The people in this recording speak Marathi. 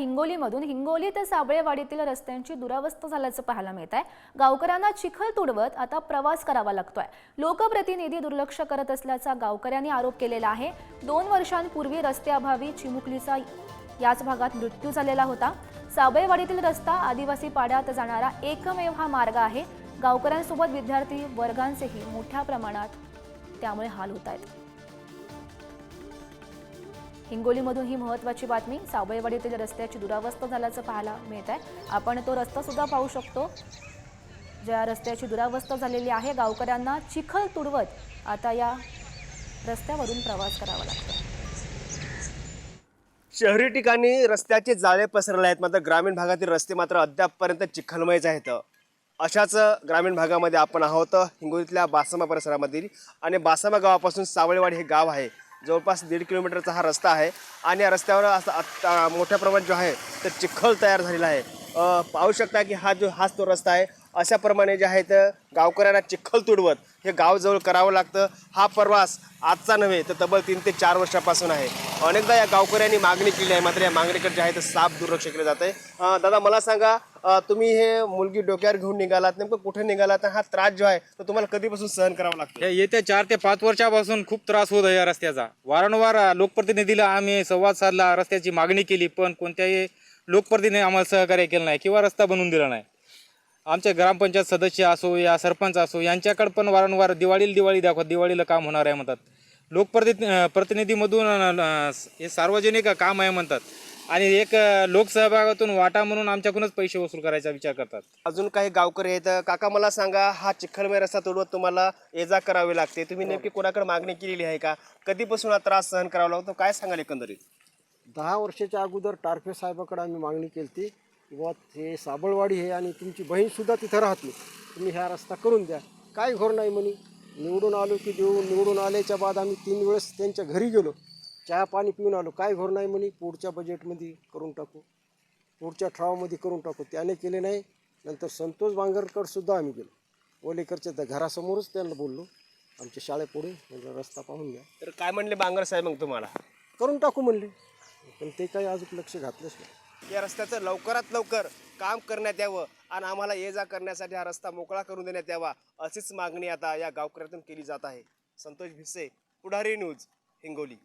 हिंगोलीमधून हिंगोली ते साबळेवाडीतील रस्त्यांची दुरावस्था झाल्याचं पाहायला मिळत आहे गावकऱ्यांना चिखल तुडवत आता प्रवास करावा लागतोय. लोकप्रतिनिधी दुर्लक्ष करत असल्याचा गावकऱ्यांनी आरोप केलेला आहे. दोन वर्षांपूर्वी रस्त्याअभावी चिमुकलीचा याच भागात मृत्यू झालेला होता. साबळेवाडीतील रस्ता आदिवासी पाड्यात जाणारा एकमेव हा मार्ग आहे. गावकऱ्यांसोबत विद्यार्थी वर्गांचेही मोठ्या प्रमाणात त्यामुळे हाल होत आहेत. हिंगोलीमधून ही महत्वाची बातमी सावळेवाडीतील रस्त्याची दुरावस्था झाल्याचं पाहायला मिळत आहे आपण तो रस्ता सुद्धा पाहू शकतो. ज्या रस्त्याची दुरावस्था झालेली आहे गावकऱ्यांना चिखल तुडवत आता या रस्त्यावरून प्रवास करावा लागतो शहरी ठिकाणी रस्त्याचे जाळे पसरले आहेत मात्र ग्रामीण भागातील रस्ते मात्र अद्यापपर्यंत चिखलमयच आहेत. अशाच ग्रामीण भागामध्ये आपण आहोत. हिंगोलीतल्या बासामा परिसरामधील आणि बासामा गावापासून सावळेवाडी हे गाव आहे. जवळपास दीड किलोमीटरचा हा रस्ता आहे. आणि या रस्त्यावर असा आत्ता मोठ्या प्रमाणात जो आहे तर चिखल तयार झालेला आहे. पाहू शकता की हा जो हाच तो रस्ता आहे. अशाप्रमाणे जे आहे तर गावकऱ्यांना चिखल तुडवत हे गाव जवळ करावं लागतं. हा प्रवास आजचा नव्हे तर तब्बल तीन ते चार वर्षापासून आहे. अनेकदा या गावकऱ्यांनी मागणी केली आहे. मात्र या मागणीकडे जे आहे तर साफ दुर्लक्ष केलं जात आहे दादा मला सांगा तुम्ही हे मुलगी डोक्यावर घेऊन निघालात नेमकं कुठे निघालात हा त्रास जो आहे तो तुम्हाला कधीपासून सहन करावा लागतो? या येत्या चार ते पाच वर्षापासून खूप त्रास होत आहे या रस्त्याचा. वारंवार लोकप्रतिनिधीला आम्ही संवाद साधला रस्त्याची मागणी केली पण कोणत्याही लोकप्रतिनिधी आम्हाला सहकार्य केलं नाही किंवा रस्ता बनवून दिला नाही. आमच्या ग्रामपंचायत सदस्य असो या सरपंच असो यांच्याकडे पण वारंवार दिवाळीला दिवाळी दाखवत दिवाळीला काम होणार आहे म्हणतात. लोकप्रति प्रतिनिधीमधून हे सार्वजनिक काम आहे म्हणतात. आणि एक लोकसहभागातून वाटा म्हणून आमच्याकडूनच पैसे वसूल करायचा विचार करतात. अजून काही गावकरी आहेत. काका मला सांगा हा चिखलमय रस्ता तोडवत तुम्हाला ये जा करावी लागते. तुम्ही नेमकी कोणाकडे मागणी केलेली आहे का? कधीपासून हा त्रास सहन करावा लागतो? काय सांगाल एकंदरीत? दहा वर्षाच्या अगोदर टारफे साहेबाकडे आम्ही मागणी केली ती व हे साबळवाडी आहे आणि तुमची बहीणसुद्धा तिथं राहत नाही. तुम्ही ह्या रस्ता करून द्या. काय घोर नाही म्हणे. निवडून आलो की देऊ निवडून आल्याच्या बाद आम्ही तीन वेळेस त्यांच्या घरी गेलो. चहा पाणी पिऊन आलो. काय घोर नाही म्हणे पुढच्या बजेटमध्ये करून टाकू. पुढच्या ठरावामध्ये करून टाकू. त्याने केले नाही. नंतर संतोष बांगरकर सुद्धा आम्ही गेलो. ओलेकरच्या त्या घरासमोरच त्यांना बोललो. आमच्या शाळेपुढे म्हणजे रस्ता पाहून घ्या. तर काय म्हणले बांगर साहेब मग तुम्हाला? करून टाकू म्हणले. पण ते काही अजून लक्ष घातलंच नाही. या रस्त्याचं लवकरात लवकर काम करण्यात यावं आणि आम्हाला ये जा करण्यासाठी हा रस्ता मोकळा करून देण्यात यावा अशीच मागणी आता या गावकऱ्यातून केली जात आहे. संतोष भिसे पुढारी न्यूज. हिंगोली